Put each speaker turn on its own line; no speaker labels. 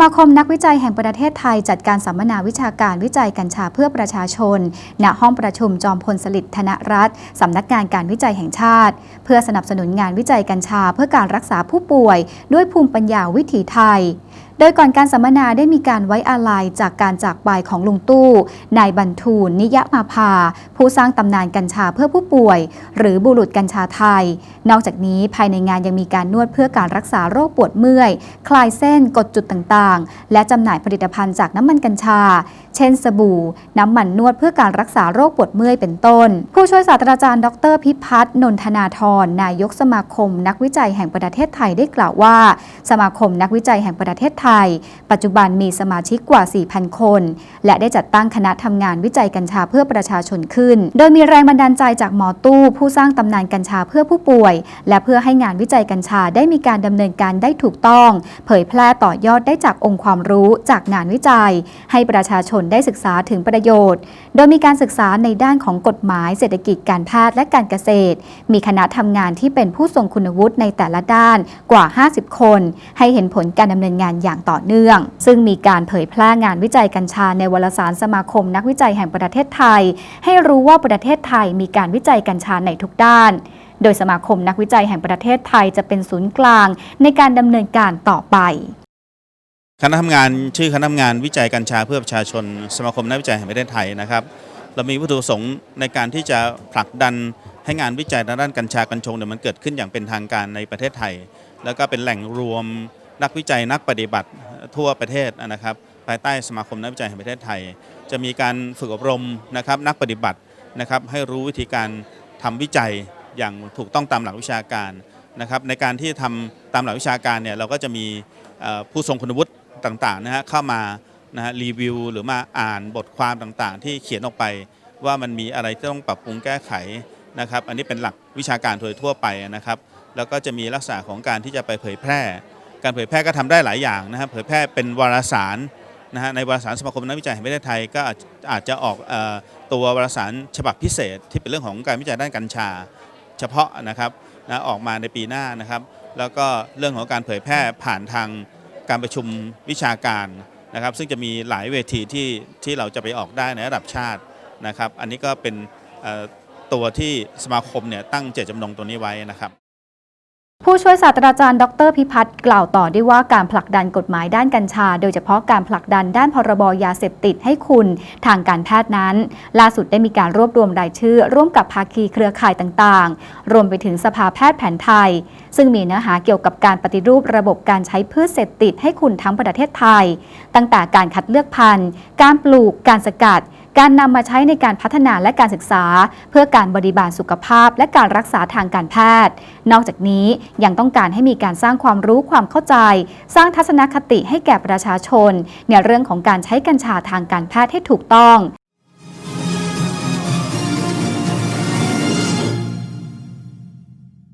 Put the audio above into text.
มาคมนักวิจัยแห่งประเทศไทยจัดการสัมมนาวิชาการวิจัยกัญชาเพื่อประชาชน ณ ห้องประชุมจอมพลสฤษดิ์ธนรัตน์สำนักงานการวิจัยแห่งชาติ เพื่อสนับสนุนงานวิจัยกัญชาเพื่อการรักษาผู้ป่วย ด้วยภูมิปัญญาวิถีไทยโดยก่อนการสัมมนาได้มีการไว้อาลัยจากการจากไปของลุงตู้นายบรรทูลนิยมาภา ผู้สร้างตำนานกัญชาเพื่อผู้ป่วย หรือบุรุษกัญชาไทย นอกจากนี้ภายในงานยังมีการนวดเพื่อการรักษาโรคปวดเมื่อย คลายเส้นกดจุดต่างๆ และจำหน่ายผลิตภัณฑ์จากน้ำมันกัญชา เช่น สบู่ น้ำมันนวดเพื่อการรักษาโรคปวดเมื่อยเป็นต้น ผู้ช่วยศาสตราจารย์ ดร พิพัฒน์นนทนาธรนายกสมาคม นักวิจัยแห่งประเทศไทยได้กล่าวว่า สมาคมนักวิจัยแห่งประเทศไทย ปัจจุบันมีสมาชิกกว่า 4,000 คน และได้จัดตั้งคณะทำงานวิจัยกัญชาเพื่อประชาชนขึ้น โดยมีแรงบันดาลใจจากหมอตู้ ผู้สร้างตำนานกัญชาเพื่อผู้ป่วย และเพื่อให้งานวิจัยกัญชาได้มีการดำเนินการได้ถูกต้อง เผยแพร่ต่อยอดได้จากองค์ความรู้จากงานวิจัย ให้ประชาชนได้ศึกษาถึงประโยชน์ โดยมีการศึกษาในด้านของกฎหมาย เศรษฐกิจการแพทย์และการเกษตร มีคณะทำงานที่เป็นผู้ทรงคุณวุฒิในแต่ละด้านกว่า 50 คน ให้เห็นผลการดำเนินงานอย่างต่อเนื่อง ซึ่งมีการเผยแพร่งานวิจัยกัญชาในวารสารสมาคมนักวิจัยแห่งประเทศไทย ให้รู้ว่าประเทศไทยมีการวิจัยกัญชาในทุกด้าน โดยสมาคมนักวิจัยแห่งประเทศไทยจะเป็นศูนย์กลางในการดำเนินการต่อไป
คณะทำงานชื่อคณะทำงานวิจัยกัญชาเพื่อประชาชน สมาคมนักวิจัยแห่งประเทศไทยนะครับเรามีวัตถุประสงค์ในการที่จะผลักดันให้งานวิจัยด้านกัญชากัญชงเนี่ยมันเกิดขึ้นอย่างเป็นทางการในประเทศไทย แล้วก็เป็นแหล่งรวม นักวิจัยนักปฏิบัติทั่วประเทศนะครับ ภายใต้สมาคมนักวิจัยแห่งประเทศไทย จะมีการฝึกอบรมนะครับนักปฏิบัตินะครับให้รู้วิธีการทำวิจัยอย่างถูกต้องตามหลักวิชาการนะครับในการที่ทำตามหลักวิชาการเนี่ยเราก็จะมีผู้ทรงคุณวุฒิต่างๆนะฮะเข้ามานะฮะรีวิวหรือมาอ่านบทความต่างๆ ที่เขียนออกไปว่ามันมีอะไรที่ต้องปรับปรุงแก้ไขนะครับ อันนี้เป็นหลักวิชาการโดยทั่วไปนะครับ แล้วก็จะมีลักษณะของการที่จะไปเผยแพร่ การเผยแพร่ก็ทำได้หลายอย่างนะครับเผยแพร่เป็นวารสารนะฮะในวารสารสมาคมนักวิจัยแห่งประเทศไทยก็อาจอาจจะออกอตัววารสารฉบับพิเศษ ที่เป็นเรื่องของการวิจัยด้านกัญชา เฉพาะนะครับนะออกมาในปีหน้านะครับ แล้วก็เรื่องของการเผยแพร่ผ่านทางการประชุมวิชาการนะครับ ซึ่งจะมีหลายเวทีที่ที่เราจะไปออกได้ในระดับชาตินะครับ อันนี้ก็เป็นตัวที่สมาคมเนี่ยตั้งเจตจำนงตัวนี้ไว้นะครับ
ผู้ช่วยศาสตราจารย์ดรพิพัฒน์กล่าวต่อด้วยว่าการผลักดันกฎหมายด้านกัญชา โดยเฉพาะการผลักดันด้านพรบยาเสพติดให้คุณทางการแพทย์นั้น ล่าสุดได้มีการรวบรวมรายชื่อ ร่วมกับภาคีเครือข่ายต่างๆ รวมไปถึงสภาแพทย์แผนไทย ซึ่งมีเนื้อหาเกี่ยวกับการปฏิรูประบบการใช้พืชเสพติดให้คุณทั้งประเทศไทย ตั้งแต่การคัดเลือกพันธุ์ การปลูกการสกัด การนำมาใช้ในการพัฒนาและการศึกษา เพื่อการบริบาลสุขภาพ และการรักษาทางการแพทย์ นอกจากนี้ยังต้องการให้มีการสร้างความรู้ความเข้าใจ สร้างทัศนคติให้แก่ประชาชน ในเรื่องของการใช้กัญชาทางการแพทย์ให้ถูกต้อง